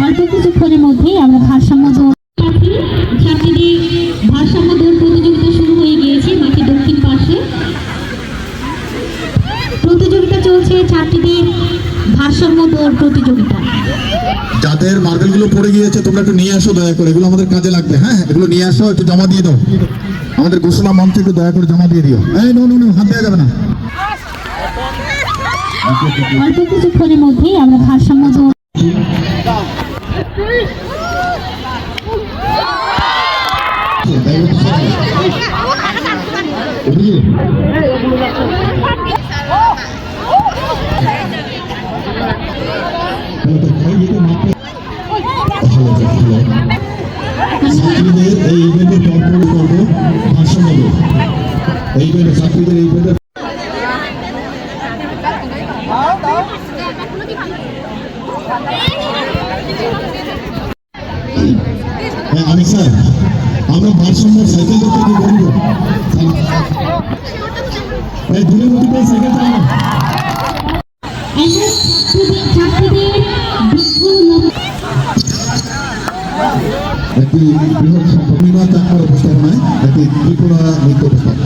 অল্প কিছুক্ষণের মধ্যেই আমরা ভারসাম্য দৌড় ছাত্রীদের ভারসাম্য দৌড় প্রতিযোগিতা শুরু হয়ে গিয়েছে মাঠের দক্ষিণ পাশে প্রতিযোগিতা চলছে ছাত্রীদের ভারসাম্য প্রতিযোগিতা। যাদের মার্বেলগুলো পড়ে গিয়েছে তোমরা একটু নিয়ে আসো দয়া করে। এগুলো আমাদের কাজে লাগবে হ্যাঁ? এগুলো নিয়ে আসো একটু জমা দিয়ে দাও। আমাদের ঘোষণা মঞ্চে একটু দয়া করে জমা দিয়ে দিও। এই নো নো নো হাত দেওয়া যাবে না। অল্প কিছুক্ষণের মধ্যেই আমরা ভারসাম্য দৌড় ছাত্রীদের এই ইভেন্টের পরপর করব ভাষণ দেবো এই ইভেন্টে ছাত্রীদের এই ইভেন্টে আমি স্যার আমরা একটি বৃহৎ সংখ্যক বিমা চাকমার উপস্থাপনায় একটি ত্রিপুরা নৃত্য উপস্থাপনা